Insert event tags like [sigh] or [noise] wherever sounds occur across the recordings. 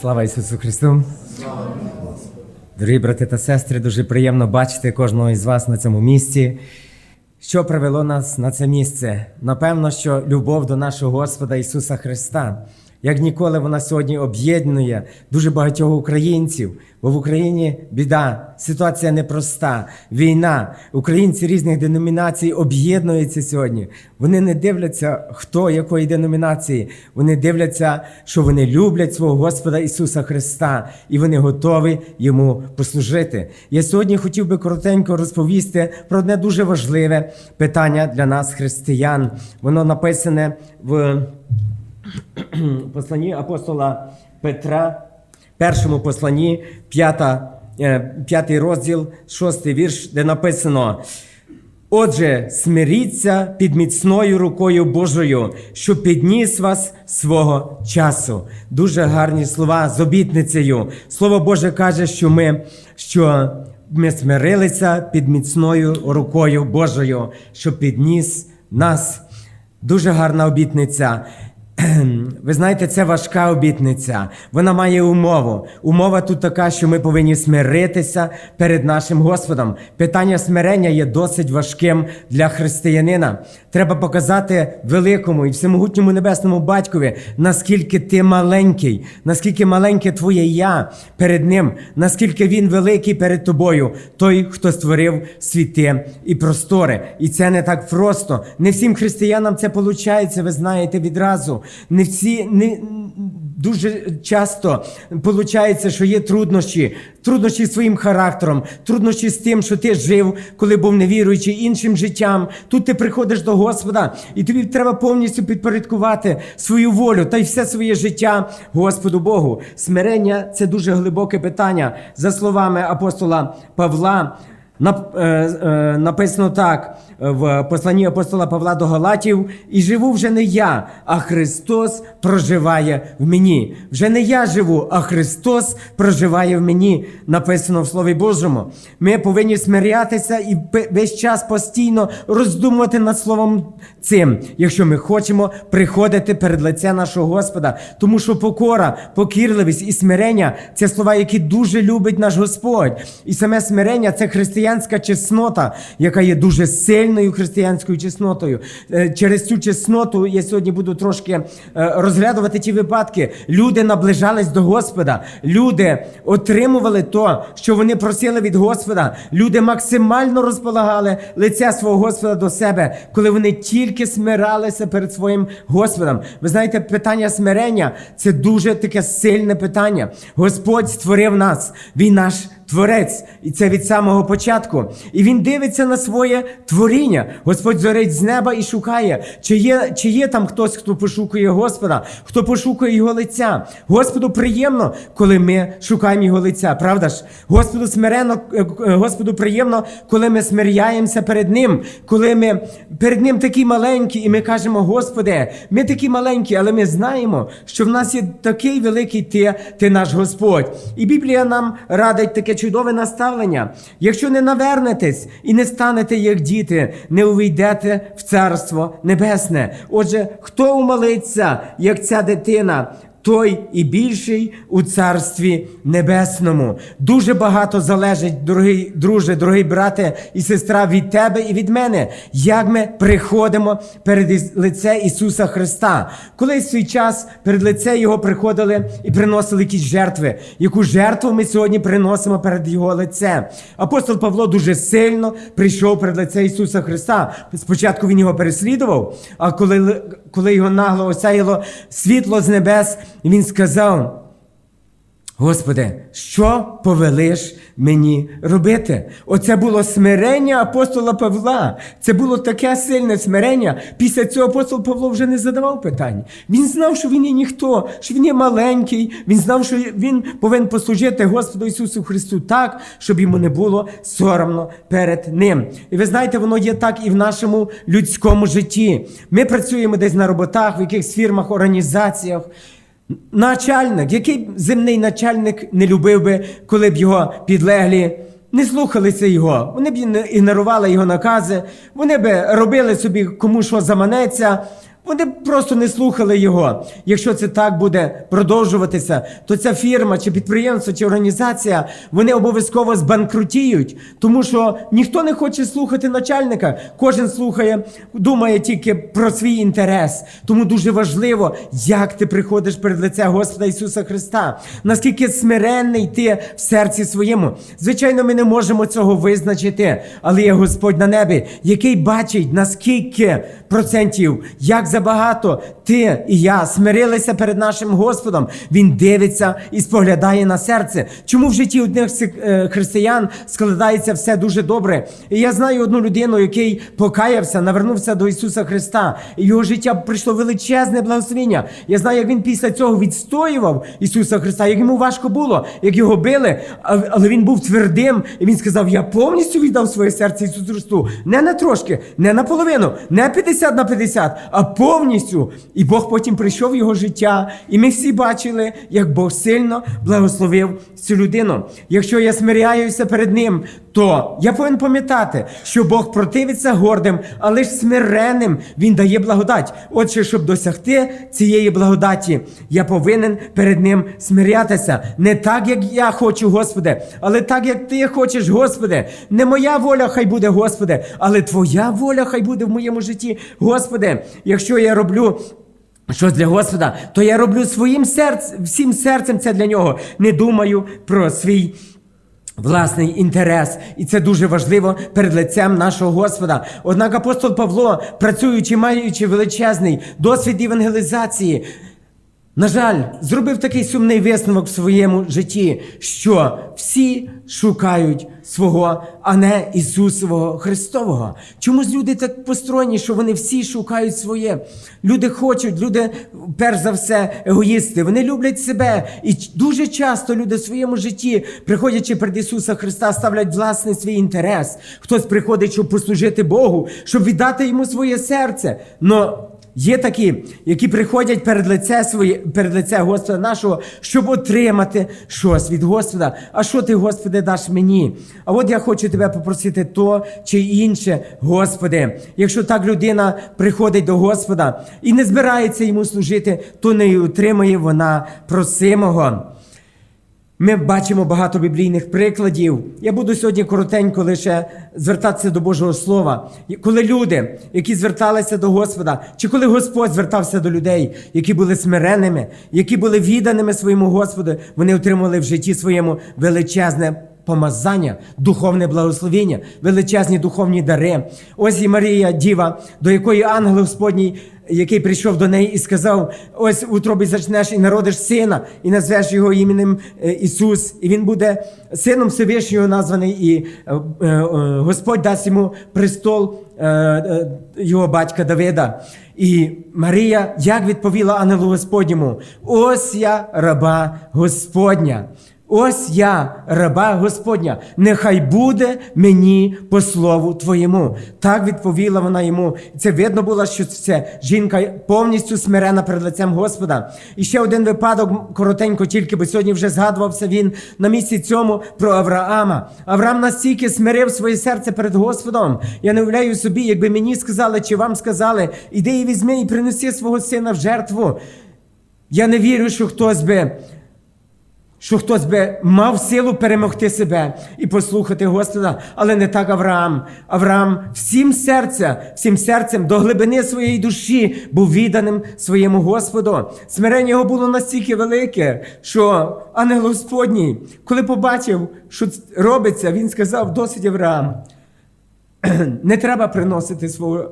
Слава Ісусу Христу! Дорогі брати та сестри, дуже приємно бачити кожного із вас на цьому місці. Що привело нас на це місце? Напевно, що любов до нашого Господа Ісуса Христа. Як ніколи вона сьогодні об'єднує дуже багатьох українців, бо в Україні біда, ситуація непроста, війна. Українці різних деномінацій об'єднуються сьогодні. Вони не дивляться, хто якої деномінації. Вони дивляться, що вони люблять свого Господа Ісуса Христа, і вони готові йому послужити. Я сьогодні хотів би коротенько розповісти про одне дуже важливе питання для нас, християн. Воно написане в [clears throat] посланні апостола Петра, першому посланні, п'ята, е, п'ятий розділ, шостий вірш, де написано. Отже, смиріться під міцною рукою Божою, що підніс вас свого часу. Дуже гарні слова з обітницею. Слово Боже каже, що ми, що ми смирилися під міцною рукою Божою, що підніс нас. Дуже гарна обітниця. [clears throat] Ви знаєте, це важка обітниця. Вона має умову. Умова тут така, що ми повинні смиритися перед нашим Господом. Питання смирення є досить важким для християнина. Треба показати великому і всемогутньому небесному батькові, наскільки ти маленький, наскільки маленьке твоє я перед ним, наскільки він великий перед тобою, той, хто створив світи і простори. І це не так просто. Не всім християнам це виходить, ви знаєте відразу. Не всі не дуже часто виходить, що є труднощі, труднощі з своїм характером, труднощі з тим, що ти жив, коли був невіруючий, іншим життям. Тут ти приходиш до Господа, і тобі треба повністю підпорядкувати свою волю та й все своє життя Господу Богу. Смирення це дуже глибоке питання. За словами апостола Павла. Е, е, Написано так в посланні апостола Павла до Галатів: і живу вже не я, а Христос проживає в мені. Вже не я живу, а Христос проживає в мені. Написано в Слові Божому. Ми повинні смирятися і весь час постійно роздумувати над словом цим, якщо ми хочемо приходити перед лице нашого Господа. Тому що покора, покірливість і смирення це слова, які дуже любить наш Господь. І саме смирення це християнська чеснота, яка є дуже сильною християнською чеснотою. Е, Через цю чесноту я сьогодні буду трошки е, розглядувати ті випадки. Люди наближались до Господа, люди отримували то, що вони просили від Господа. Люди максимально розполагали лиця свого Господа до себе, коли вони тільки смиралися перед своїм Господом. Ви знаєте, питання смирення це дуже таке сильне питання. Господь створив нас, він наш. Творець, і це від самого початку. І він дивиться на своє творіння. Господь зорить з неба і шукає, чи є, чи є там хтось, хто пошукує Господа, хто пошукує його лиця. Господу приємно, коли ми шукаємо його лиця, правда ж? Господу смиренно, е, е, Господу приємно, коли ми смиряємося перед Ним, коли ми перед Ним такі маленькі, і ми кажемо, Господи, ми такі маленькі, але ми знаємо, що в нас є такий великий Ти, Ти наш Господь. І Біблія нам радить таке чудове наставлення. Якщо не навернетесь і не станете як діти, не увійдете в Царство Небесне. Отже, хто умолиться, як ця дитина? Той і більший у царстві небесному. Дуже багато залежить, дорогий друже, дорогий брате і сестра, від тебе і від мене, як ми приходимо перед лице Ісуса Христа. Колись в свій час перед лице Його приходили і приносили якісь жертви. Яку жертву ми сьогодні приносимо перед Його лицем? Апостол Павло дуже сильно прийшов перед лице Ісуса Христа. Спочатку він його переслідував, а коли, ли- коли його нагло осяяло світло з небес, він сказав. Господи, що повелиш мені робити? Оце було смирення апостола Павла. Це було таке сильне смирення. Після цього апостол Павло вже не задавав питань. Він знав, що він є ніхто, що він є маленький. Він знав, що він повинен послужити Господу Ісусу Христу так, щоб йому не було соромно перед Ним. І ви знаєте, воно є так і в нашому людському житті. Ми працюємо десь на роботах, в якихось фірмах, організаціях. Начальник, який земний начальник не любив би, коли б його підлеглі не слухалися його, вони б ігнорували його накази, вони б робили собі кому що заманеться. Вони просто не слухали його. Якщо це так буде продовжуватися, то ця фірма, чи підприємство, чи організація вони обов'язково збанкрутіють, тому що ніхто не хоче слухати начальника. Кожен слухає, думає тільки про свій інтерес. Тому дуже важливо, як ти приходиш перед лице Господа Ісуса Христа. Наскільки смиренний ти в серці своєму. Звичайно, ми не можемо цього визначити, але є Господь на небі, який бачить, наскільки процентів, як забагато ти і я смирилися перед нашим Господом. Він дивиться і споглядає на серце. Чому в житті одних е, християн складається все дуже добре? І я знаю одну людину, який покаявся, навернувся до Ісуса Христа, його життя прийшло величезне благословення. Я знаю, як він після цього відстоював Ісуса Христа, як йому важко було, як його били, але він був твердим, і він сказав: Я повністю віддав своє серце Ісусу Христу. Не на трошки, не на половину, не 50 на 50, а повністю. І Бог потім прийшов в його життя, і ми всі бачили, як Бог сильно благословив цю людину. Якщо я смиряюся перед ним, то я повинен пам'ятати, що Бог противиться гордим, але ж смиренним Він дає благодать. Отже, щоб досягти цієї благодаті, я повинен перед ним смирятися. Не так, як я хочу, Господи, але так, як ти хочеш, Господи. Не моя воля хай буде, Господи, але Твоя воля хай буде в моєму житті, Господи. Якщо я роблю. Щось для Господа, то я роблю своїм серцем, всім серцем це для нього. Не думаю про свій власний інтерес. І це дуже важливо перед лицем нашого Господа. Однак апостол Павло, працюючи, маючи величезний досвід евангелізації, на жаль, зробив такий сумний висновок в своєму житті, що всі шукають свого, а не Ісусового Христового. Чомусь люди так построєні, що вони всі шукають своє. Люди хочуть, люди, перш за все, егоїсти. Вони люблять себе. І дуже часто люди в своєму житті, приходячи перед Ісуса Христа, ставлять власний свій інтерес. Хтось приходить, щоб послужити Богу, щоб віддати йому своє серце. Но Є такі, які приходять перед лице своє, перед лице Господа нашого, щоб отримати щось від Господа. А що ти, Господи, даш мені? А от я хочу тебе попросити то чи інше, Господи. Якщо так людина приходить до Господа і не збирається йому служити, то не отримає вона просимого. Ми бачимо багато біблійних прикладів. Я буду сьогодні коротенько лише звертатися до Божого Слова. Коли люди, які зверталися до Господа, чи коли Господь звертався до людей, які були смиреними, які були відданими своєму Господу, вони отримали в житті своєму величезне помазання, духовне благословення, величезні духовні дари. Ось і Марія, діва, до якої ангел Господній який прийшов до неї і сказав: ось в утробі зачнеш і народиш сина, і назвеш його іменем е, Ісус, і він буде сином Всевишнього названий, і е, е, Господь дасть йому престол його батька Давида. І Марія як відповіла ангелу Господньому: Ось я раба Господня. Ось я, раба Господня, нехай буде мені по слову твоєму. Так відповіла вона йому. Це видно було, що це жінка повністю смирена перед лицем Господа. І ще один випадок, коротенько, тільки бо сьогодні вже згадувався він на місці цьому про Авраама. Авраам настільки смирив своє серце перед Господом. Я не уявляю собі, якби мені сказали, чи вам сказали, іди і візьми і принеси свого сина в жертву. Я не вірю, що хтось би що хтось би мав силу перемогти себе і послухати Господа, але не так Авраам. Авраам всім серця, всім серцем до глибини своєї душі був відданим своєму Господу. Смирення його було настільки велике, що ангел Господній, коли побачив, що робиться, він сказав: досить Авраам. [clears throat] Не треба приносити свого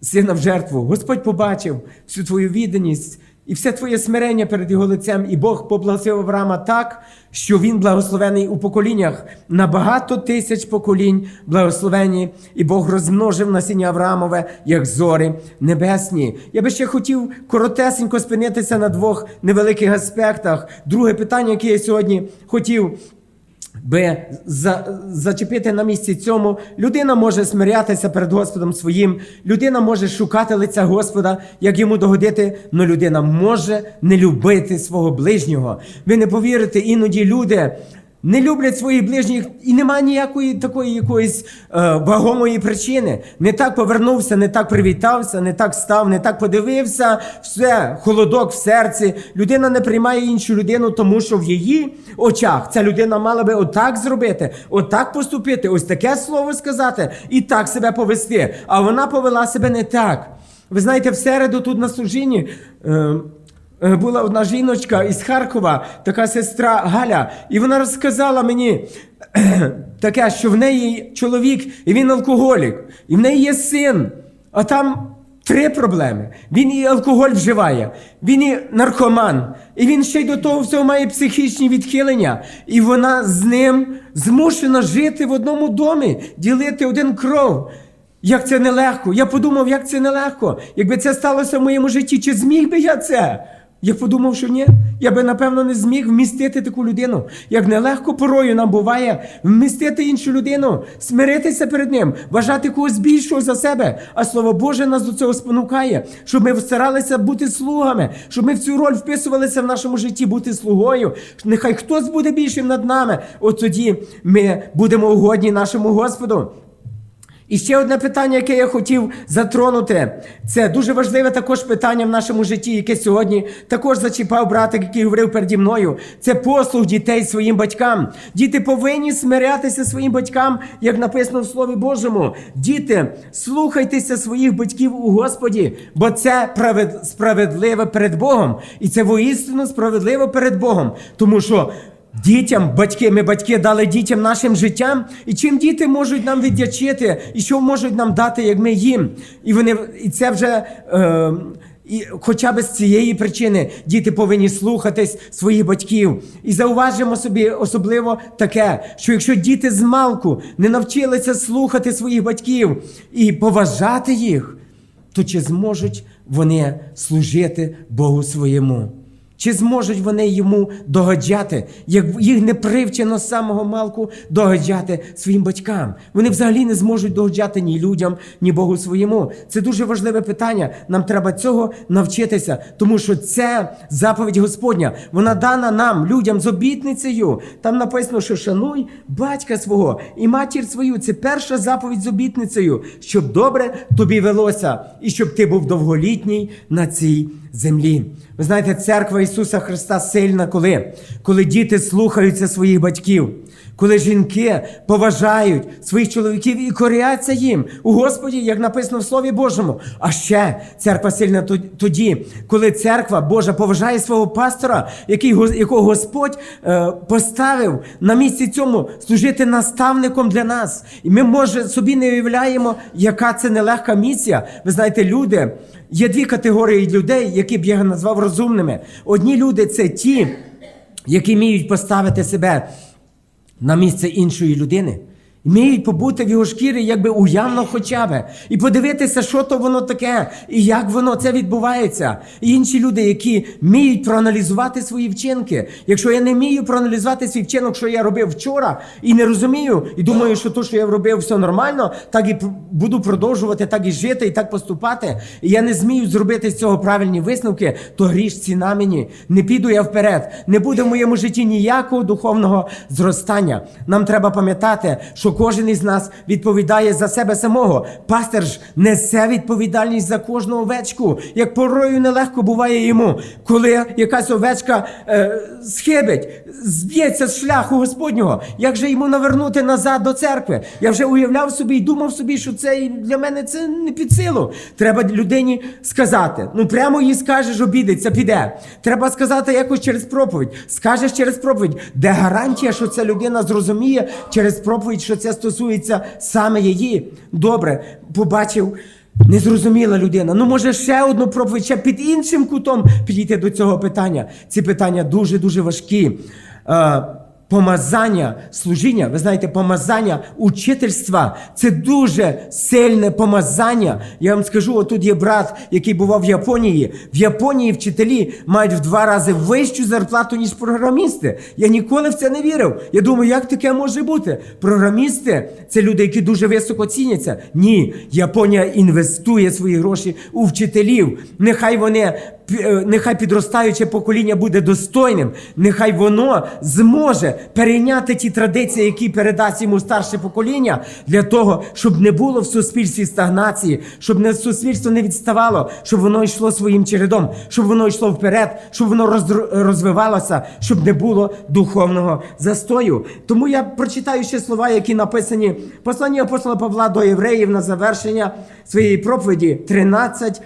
сина в жертву. Господь побачив всю твою відданість і все твоє смирення перед його лицем, і Бог поблагословив Авраама так, що він благословений у поколіннях на багато тисяч поколінь благословені, і Бог розмножив насіння Авраамове, як зори небесні. Я би ще хотів коротесенько спинитися на двох невеликих аспектах. Друге питання, яке я сьогодні хотів би за, зачепити на місці цьому, людина може смирятися перед Господом своїм, людина може шукати лиця Господа, як йому догодити, але людина може не любити свого ближнього. Ви не повірите, іноді люди не люблять своїх ближніх, і немає ніякої такої якоїсь е, вагомої причини. Не так повернувся, не так привітався, не так став, не так подивився. Все, холодок в серці. Людина не приймає іншу людину, тому що в її очах ця людина мала би отак зробити, отак поступити, ось таке слово сказати і так себе повести. А вона повела себе не так. Ви знаєте, в середу тут на служінні. Е, Була одна жіночка із Харкова, така сестра Галя, і вона розказала мені [clears throat] таке, що в неї чоловік, і він алкоголік, і в неї є син, а там три проблеми. Він і алкоголь вживає, він і наркоман, і він ще й до того всього має психічні відхилення. І вона з ним змушена жити в одному домі, ділити один кров. Як це нелегко. Я подумав, як це нелегко. Якби це сталося в моєму житті, чи зміг би я це? Я подумав, що ні. Я би, напевно, не зміг вмістити таку людину. Як нелегко порою нам буває вмістити іншу людину, смиритися перед ним, вважати когось більшого за себе. А слово Боже нас до цього спонукає, щоб ми старалися бути слугами, щоб ми в цю роль вписувалися в нашому житті, бути слугою. Нехай хтось буде більшим над нами. От тоді ми будемо угодні нашому Господу. І ще одне питання, яке я хотів затронути, це дуже важливе також питання в нашому житті, яке сьогодні також зачіпав братик, який говорив переді мною. Це послуг дітей своїм батькам. Діти повинні смирятися своїм батькам, як написано в Слові Божому. Діти, слухайтеся своїх батьків у Господі, бо це правед- справедливо перед Богом. І це воістину справедливо перед Богом. Тому що. Дітям, батьки, ми батьки дали дітям нашим життям, і чим діти можуть нам віддячити, і що можуть нам дати, як ми їм. І вони і це вже. Е, і хоча б з цієї причини діти повинні слухатись своїх батьків. І зауважимо собі особливо таке, що якщо діти з малку не навчилися слухати своїх батьків і поважати їх, то чи зможуть вони служити Богу своєму? Чи зможуть вони йому догоджати, як їх не привчено з самого малку догоджати своїм батькам? Вони взагалі не зможуть догоджати ні людям, ні Богу своєму. Це дуже важливе питання. Нам треба цього навчитися, тому що це заповідь Господня. Вона дана нам, людям, з обітницею. Там написано, що шануй батька свого і матір свою. Це перша заповідь з обітницею, щоб добре тобі велося, і щоб ти був довголітній на цій землі. Ви знаєте, церква Ісуса Христа сильна, коли? Коли діти слухаються своїх батьків, коли жінки поважають своїх чоловіків і коряться їм у Господі, як написано в Слові Божому. А ще церква сильна тоді, коли церква Божа поважає свого пастора, який, го- якого Господь е, поставив на місці цьому служити наставником для нас. І ми, може, собі не уявляємо, яка це нелегка місія. Ви знаєте, люди. Є дві категорії людей, які б я назвав розумними. Одні люди це ті, які вміють поставити себе на місце іншої людини. Вміють побути в його шкірі, якби уявно хоча б, і подивитися, що то воно таке, і як воно це відбувається. І інші люди, які вміють проаналізувати свої вчинки. Якщо я не вмію проаналізувати свій вчинок, що я робив вчора, і не розумію, і думаю, що то, що я робив, все нормально, так і буду продовжувати, так і жити, і так поступати. І я не змію зробити з цього правильні висновки, то гріш ціна мені. Не піду я вперед. Не буде в моєму житті ніякого духовного зростання. Нам треба пам'ятати, що кожен із нас відповідає за себе самого. Пастир ж несе відповідальність за кожну овечку. Як порою нелегко буває йому, коли якась овечка е, схибить, зб'ється з шляху Господнього. Як же йому навернути назад до церкви? Я вже уявляв собі і думав собі, що це для мене це не під силу. Треба людині сказати. Ну прямо їй скажеш, обідеться, піде. Треба сказати якось через проповідь. Скажеш через проповідь, де гарантія, що ця людина зрозуміє через проповідь, що це стосується саме її. Добре, побачив. Незрозуміла людина. Ну, може, ще одну проповідь, ще під іншим кутом підійти до цього питання. Ці питання дуже-дуже важкі. Е, помазання служіння, ви знаєте, помазання учительства це дуже сильне помазання. Я вам скажу, отут є брат, який бував в Японії. В Японії вчителі мають в два рази вищу зарплату, ніж програмісти. Я ніколи в це не вірив. Я думаю, як таке може бути? Програмісти це люди, які дуже високо ціняться. Ні, Японія інвестує свої гроші у вчителів. Нехай вони е, нехай підростаюче покоління буде достойним, нехай воно зможе перейняти ті традиції, які передасть йому старше покоління, для того, щоб не було в суспільстві стагнації, щоб не суспільство не відставало, щоб воно йшло своїм чередом, щоб воно йшло вперед, щоб воно роз- розвивалося, щоб не було духовного застою. Тому я прочитаю ще слова, які написані в посланні апостола Павла до євреїв на завершення своєї проповіді 13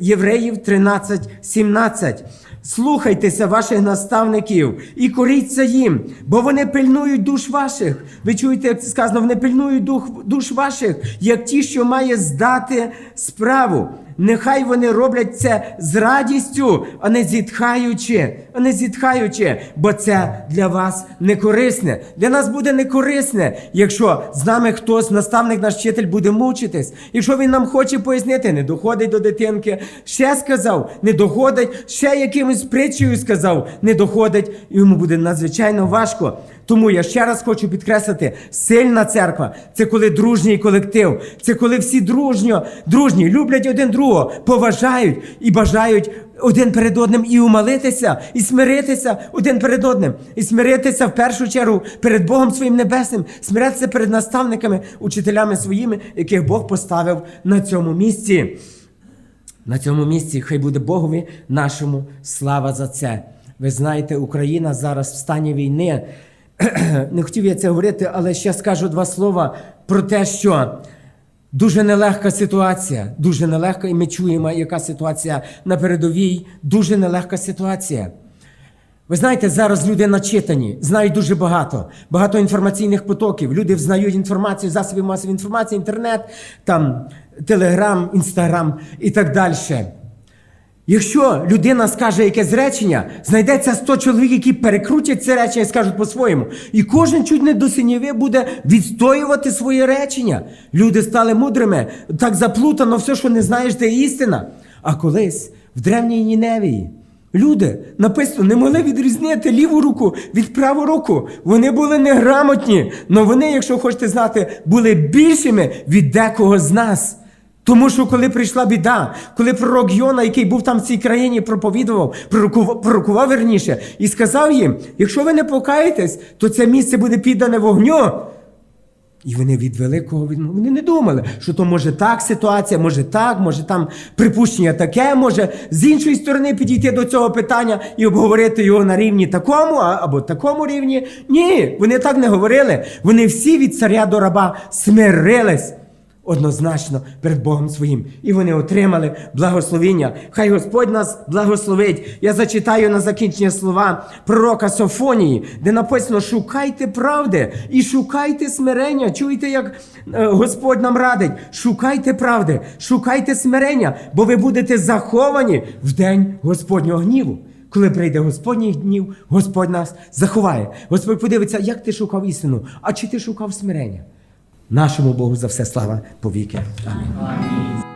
Євреїв 13, 17. Слухайтеся ваших наставників і коріться їм, бо вони пильнують душ ваших. Ви чуєте, як сказано, вони пильнують дух, душ ваших, як ті, що має здати справу. Нехай вони роблять це з радістю, а не зітхаючи, а не зітхаючи, бо це для вас не корисне. Для нас буде не корисне, якщо з нами хтось, наставник, наш вчитель, буде мучитись. Якщо він нам хоче пояснити, не доходить до дитинки, ще сказав, не доходить, ще якимось притчею сказав, не доходить, йому буде надзвичайно важко. Тому я ще раз хочу підкреслити: сильна церква це коли дружній колектив, це коли всі дружньо, дружні, люблять один другого, поважають і бажають один перед одним і умолитися, і смиритися один перед одним, і смиритися в першу чергу перед Богом своїм небесним, смирятися перед наставниками, учителями своїми, яких Бог поставив на цьому місці. На цьому місці хай буде Богові нашому слава за це. Ви знаєте, Україна зараз в стані війни. [clears throat] Не хотів я це говорити, але ще скажу два слова про те, що дуже нелегка ситуація, дуже нелегка, і ми чуємо, яка ситуація на передовій, дуже нелегка ситуація. Ви знаєте, зараз люди начитані, знають дуже багато, багато інформаційних потоків. Люди взнають інформацію, засоби масової інформації, інтернет, там, телеграм, інстаграм і так далі. Якщо людина скаже якесь речення, знайдеться 100 чоловік, які перекрутять це речення і скажуть по-своєму. І кожен чуть не до синєві буде відстоювати своє речення. Люди стали мудрими, так заплутано все, що не знаєш, це істина. А колись в древній Ніневії люди написано не могли відрізнити ліву руку від праву руку. Вони були неграмотні, але вони, якщо хочете знати, були більшими від декого з нас. Тому що коли прийшла біда, коли пророк Йона, який був там в цій країні, проповідував, пророкував, пророкував верніше, і сказав їм: якщо ви не покаєтесь, то це місце буде піддане вогню. І вони від великого вони не думали, що то може так ситуація, може так, може там припущення таке, може з іншої сторони підійти до цього питання і обговорити його на рівні такому або такому рівні. Ні, вони так не говорили. Вони всі від царя до раба смирились однозначно перед Богом своїм. І вони отримали благословіння. Хай Господь нас благословить. Я зачитаю на закінчення слова пророка Софонії, де написано: шукайте правди і шукайте смирення. Чуєте, як е, Господь нам радить? Шукайте правди, шукайте смирення, бо ви будете заховані в день Господнього гніву. Коли прийде Господній гнів, Господь нас заховає. Господь подивиться, як ти шукав істину, а чи ти шукав смирення. Нашому Богу за все слава повіки. Амінь.